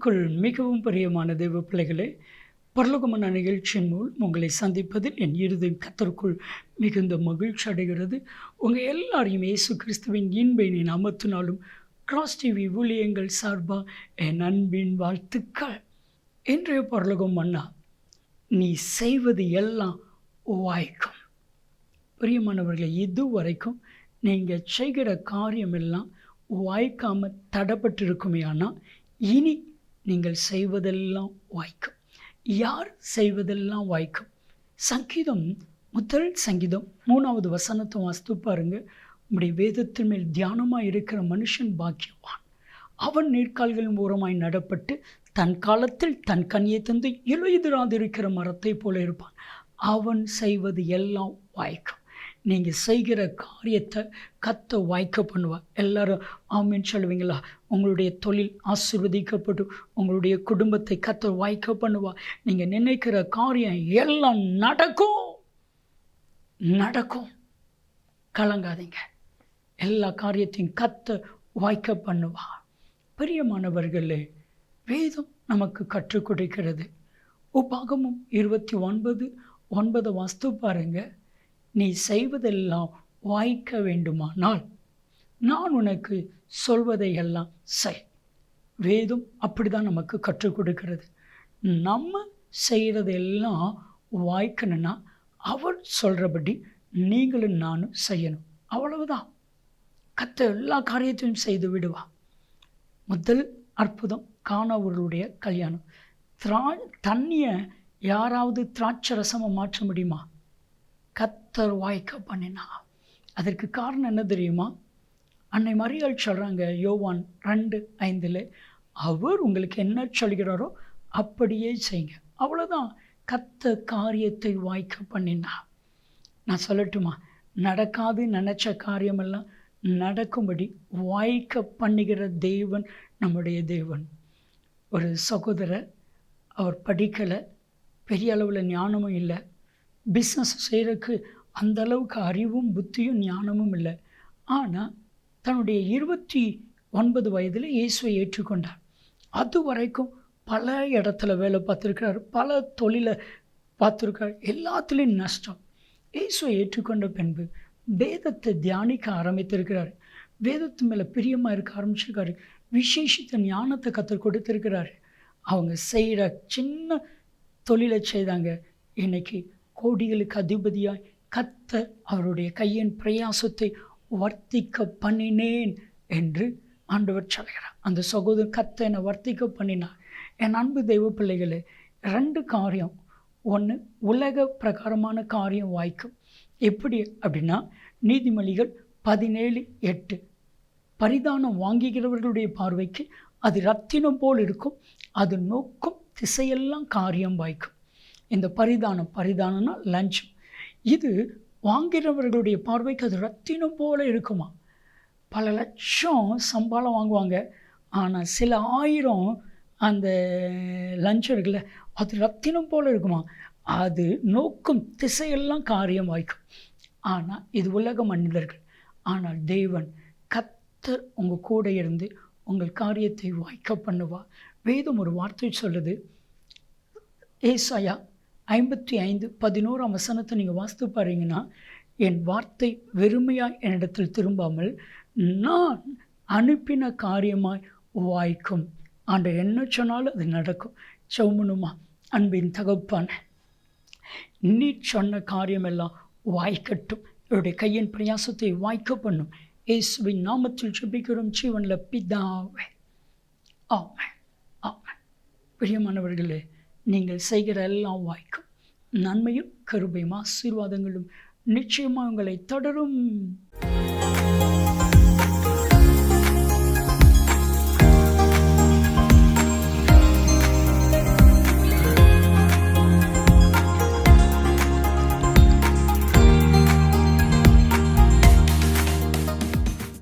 இயேசுக்குள் மிகவும் பிரியமான தெய்வ பிள்ளைகளே பரலோகமான நிகழ்ச்சியின் மூலம் உங்களை சந்திப்பதில் என் இருதயம் கத்தருக்குள் மிகுந்த மகிழ்ச்சி அடைகிறது. உங்கள் எல்லாரையும் இயேசு கிறிஸ்துவின் இன்பை அமர்த்தினாலும் கிராஸ் டிவி ஊழியங்கள் சார்பாக என் அன்பின் வாழ்த்துக்கள். இன்றைய பரலோகம் அண்ணா நீ செய்வது எல்லாம் வாய்க்கும் பிரியமானவர்களை இதுவரைக்கும் நீங்கள் செய்கிற காரியமெல்லாம் வாய்க்காமல் தடப்பட்டிருக்குமே ஆனால் இனி நீங்கள் செய்வதெல்லாம் வாய்க்கும். யார் செய்வதெல்லாம் வாய்க்கும்? சங்கீதம் முதல் சங்கீதம் மூணாவது வசனத்தை வாசித்து பாருங்க. உங்களுடைய வேதத்தின் மேல் தியானமாக இருக்கிற மனுஷன் பாக்கியவான். அவன் நீர்க்கால்களின் ஓரமாய் நடப்பட்டு தன் காலத்தில் தன் கனியை தந்து இலையுதிராதிருக்கிற மரத்தை போல இருப்பான். அவன் செய்வது எல்லாம் வாய்க்கும். நீங்கள் செய்கிற காரியத்தை கத்த வாய்க்க பண்ணுவா. எல்லாரும் ஆமின்னு சொல்லுவீங்களா? உங்களுடைய தொழில் ஆசிர்வதிக்கப்பட்டு உங்களுடைய குடும்பத்தை கத்த வாய்க்க பண்ணுவா. நீங்கள் நினைக்கிற காரியம் எல்லாம் நடக்கும். நடக்கும். கலங்காதீங்க. எல்லா காரியத்தையும் கத்த வாய்க்க பண்ணுவா. பிரியமானவர்களே வேதம் நமக்கு கற்றுக் கொடுக்கிறது. உபாகமும் இருபத்தி ஒன்பது ஒன்பது வாஸ்து பாருங்கள் நீ செய்வதெல்லாம் வாய்க்க வேண்டுமானால் நான் உனக்கு சொல்வதையெல்லாம் செய். வேதம் அப்படி தான் நமக்கு கற்றுக் கொடுக்கிறது. நம்ம செய்கிறதெல்லாம் வாய்க்கணுன்னா அவர் சொல்கிறபடி நீங்களும் நானும் செய்யணும். அவ்வளவுதான். கத்த எல்லா காரியத்தையும் செய்து விடுவா முதல் அற்புதம் காணவர்களுடைய கல்யாணம். திரா தண்ணியை யாராவது திராட்சை ரசமாக மாற்ற முடியுமா? கத்தர் வாய்க்க பண்ணினா. அதற்கு காரணம் என்ன தெரியுமா? அன்னை மரியாள் சொல்கிறாங்க யோவான் ரெண்டு ஐந்தில் அவர் உங்களுக்கு என்ன சொல்கிறாரோ அப்படியே செய்யுங்க. அவ்வளோதான் கத்த காரியத்தை வாய்க்க பண்ணினா. நான் சொல்லட்டுமா? நடக்காது நினச்ச காரியமெல்லாம் நடக்கும்படி வாய்க்க பண்ணுகிற தேவன் நம்முடைய தேவன். ஒரு சகோதரர் அவர் படிக்கலை பெரிய அளவில் ஞானமும் இல்லை. பிஸ்னஸ் செய்கிறதுக்கு அந்த அளவுக்கு அறிவும் புத்தியும் ஞானமும் இல்லை. ஆனால் தன்னுடைய இருபத்தி ஒன்பது வயதில் இயேசுவை ஏற்றுக்கொண்டார். அது வரைக்கும் பல இடத்துல வேலை பார்த்துருக்கிறார் பல தொழிலை பார்த்துருக்கார் எல்லாத்துலேயும் நஷ்டம். இயேசுவை ஏற்றுக்கொண்ட பின்பு வேதத்தை தியானிக்க ஆரம்பித்திருக்கிறார். வேதத்து மேலே பிரியமாக இருக்க ஆரம்பிச்சிருக்காரு. விசேஷித்த ஞானத்தை கற்றுக் கொடுத்துருக்கிறாரு. அவங்க செய்கிற சின்ன தொழிலை செய்தாங்க. இன்றைக்கி கோடிகளுக்கு அதிபதியாய் கத்த அவருடைய கையின் பிரயாசத்தை வர்த்திக்க பண்ணினேன் என்று ஆண்டவர் சொல்கிறார். அந்த சகோதரர் கத்த என்னை வர்த்திக்க பண்ணினார். என் அன்பு தெய்வ பிள்ளைகளே ரெண்டு காரியம். ஒன்று உலக பிரகாரமான காரியம் வாய்க்கும். எப்படி அப்படின்னா நீதிமொழிகள் பதினேழு எட்டு. பரிதானம் வாங்குகிறவர்களுடைய பார்வைக்கு அது ரத்தினம் போல் இருக்கும். அது நோக்கும் திசையெல்லாம் காரியம் வாய்க்கும். இந்த பரிதானம் பரிதானம்னா லஞ்சம் இது வாங்கிறவர்களுடைய பார்வைக்கு அது ரத்தினம் போல இருக்குமா? பல லட்சம் சம்பளம் வாங்குவாங்க. ஆனால் சில ஆயிரம் அந்த லஞ்சம் இருக்குல்ல அது ரத்தினம் போல் இருக்குமா? அது நோக்கும் திசையெல்லாம் காரியம் வாய்க்கும். ஆனால் இது உலக மனிதர்கள். ஆனால் தேவன் கத்தர் உங்கள் கூட இருந்து உங்கள் காரியத்தை வாய்க்க பண்ணுவா வேதம் ஒரு வார்த்தை சொல்லுது. ஏசாயா ஐம்பத்தி ஐந்து பதினோராம் வசனத்தை நீங்கள் வாசித்து பாருங்கன்னா என் வார்த்தை வெறுமையாய் என்னிடத்தில் திரும்பாமல் நான் அனுப்பின காரியமாய் வாய்க்கும். ஆண்ட என்ன சொன்னாலும் அது நடக்கும். சௌமனுமா அன்பின் தகப்பான நீ சொன்ன காரியமெல்லாம் வாய்க்கட்டும். என்னுடைய கையின் பிரயாசத்தை வாய்க்க பண்ணும். இயேசுவின் நாமத்தில் ஜெபிக்கிறோம். ஜீவனில் பிதாவே. ஆமாம் ஆமாம் பிரியமானவர்களே நீங்கள் செய்கிற எல்லாம் வாய்க்கும். நன்மையும் கருபையும் ஆசீர்வாதங்களும் நிச்சயமாக உங்களை தொடரும்.